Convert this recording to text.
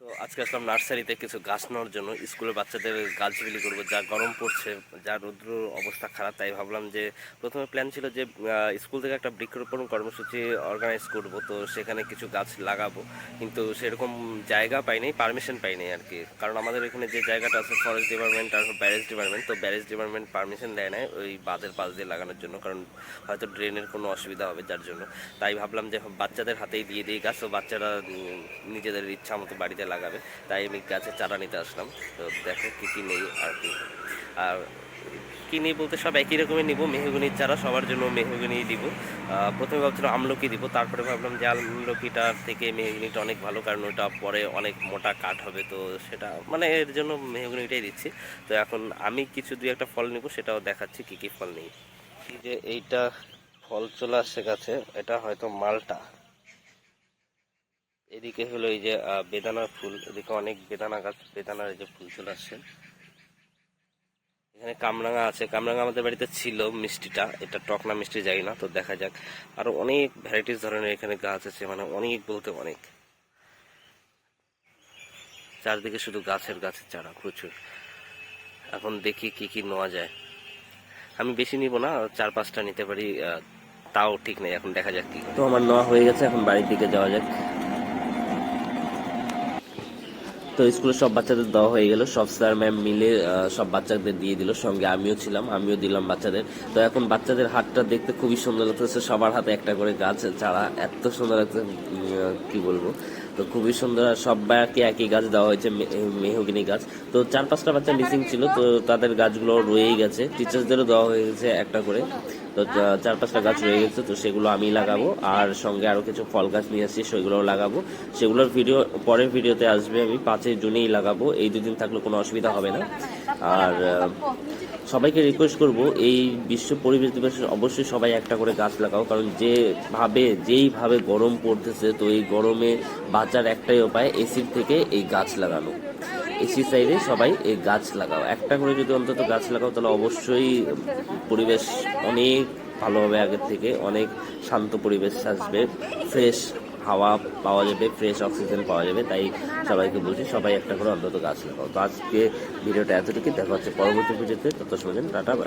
তো আজকে আসলাম নার্সারিতে কিছু গাছ নেওয়ার জন্য। স্কুলের বাচ্চাদের গাছ বিলি করব, যা গরম পড়ছে, যা রৌদ্র অবস্থা খারাপ, তাই ভাবলাম যে প্রথমে প্ল্যান ছিল যে স্কুল থেকে একটা বৃক্ষরোপণ কর্মসূচি অর্গানাইজ করব, তো সেখানে কিছু গাছ লাগাবো। কিন্তু সেরকম জায়গা পাইনি পারমিশন পাইনি আর কি কারণ আমাদের এখানে যে জায়গাটা আছে ফরেস্ট ডিপার্টমেন্ট আর ব্যারেজ ডিপার্টমেন্ট তো ব্যারেজ ডিপার্টমেন্ট পারমিশন দেয় না ওই বাঁধের পাশ দিয়ে লাগানোর জন্য, কারণ হয়তো ড্রেনের কোনো অসুবিধা হবে যার জন্য। তাই ভাবলাম যে বাচ্চাদের হাতেই দিয়ে দিই গাছ, তো বাচ্চারা নিজেদের ইচ্ছা মতো বাড়িতে লাগাবে, তাই আমি গাছের চারা নিতে আসলাম। তো দেখো কী কী নেই আর কি। আর কি নিই বলতে সব একই রকমের নিব, মেহগুনির চারা সবার জন্য মেহগুনি দিব। প্রথমে ভাবছিলাম আমলকি দিব, তারপরে ভাবলাম যে আমলকিটার থেকে মেহগুনিটা অনেক ভালো, কারণ ওটা পরে অনেক মোটা কাঠ হবে, তো সেটা মানে এর জন্য মেহগুনিটাই দিচ্ছি। তো এখন আমি কিছু দুই একটা ফল নিব, সেটাও দেখাচ্ছি কি কি ফল নেই। যে এইটা ফল চলে আসছে গাছে, এটা হয়তো মালটা। এদিকে হলো এই যে বেদানার ফুল, এদিকে অনেক বেদানা গাছ, বেদানার এই যে ফুল চলে আসছে এখানে কামরাঙা আছে। কামরাঙা আমাদের বাড়িতে ছিল মিষ্টিটা, এটা টক না মিষ্টি যাই না, তো দেখা যাক। আরও অনেক ভ্যারাইটিস ধরনের এখানে গাছ আছে মানে অনেক বলতে অনেক। চারদিকে শুধু গাছের গাছের চারা, প্রচুর। এখন দেখি কি কি নেওয়া যায়। আমি বেশি নিব না, চার পাঁচটা নিতে পারি তাও ঠিক নেই, এখন দেখা যাক কি তো আমার নেওয়া হয়ে গেছে, এখন বাড়ির দিকে যাওয়া যাক। তো স্কুলে সব বাচ্চাদের দেওয়া হয়ে গেল। সব স্যার, ম্যাম মিলে সব বাচ্চাদের দিয়ে দিল। সঙ্গে আমিও ছিলাম, আমিও দিলাম বাচ্চাদের। তো এখন বাচ্চাদের হাতটা দেখতে খুবই সুন্দর লাগতেছে। সবার হাতে একটা করে গাছ, চারা এত সুন্দর লাগছে কি বলব। তো খুবই সুন্দর। আর সবাইকে একই গাছ দেওয়া হয়েছে মেহগিনি গাছ। তো চার পাঁচটা বাচ্চা মিসিং ছিল, তো তাদের গাছগুলো রয়েই গেছে। টিচার্সদেরও দেওয়া হয়ে গেছে একটা করে। তো চার পাঁচটা গাছ রয়ে গেছে, তো সেগুলো আমি লাগাবো। আর সঙ্গে আরও কিছু ফল গাছ নিয়ে আসছি, সেগুলোও লাগাবো। সেগুলোর ভিডিও, পরের ভিডিওতে আসবে, আমি পাঁচই জুনেই লাগাবো। এই দুদিন থাকলে কোনো অসুবিধা হবে না। আর সবাইকে রিকোয়েস্ট করব, এই বিশ্ব পরিবেশ দিবসে অবশ্যই সবাই একটা করে গাছ লাগাও। কারণ যে যেভাবে যেইভাবে গরম পড়তেছে, তো এই গরমে বাঁচার একটাই উপায়, এসির থেকে এই গাছ লাগানো। এসি সাইডে সবাই এই গাছ লাগাও। একটা করে যদি অন্তত গাছ লাগাও, তাহলে অবশ্যই পরিবেশ অনেক ভালো হবে আগের থেকে। অনেক শান্ত পরিবেশ আসবে। ফ্রেশ হাওয়া পাওয়া যাবে, ফ্রেশ অক্সিজেন পাওয়া যাবে, তাই সবাইকে বলছি সবাই একটা করে অন্তত গাছ লাগাও। তো আজকে ভিডিওটা এতটুকু দেখা হচ্ছে পরবর্তী পুজোতে তত সময় টাটা.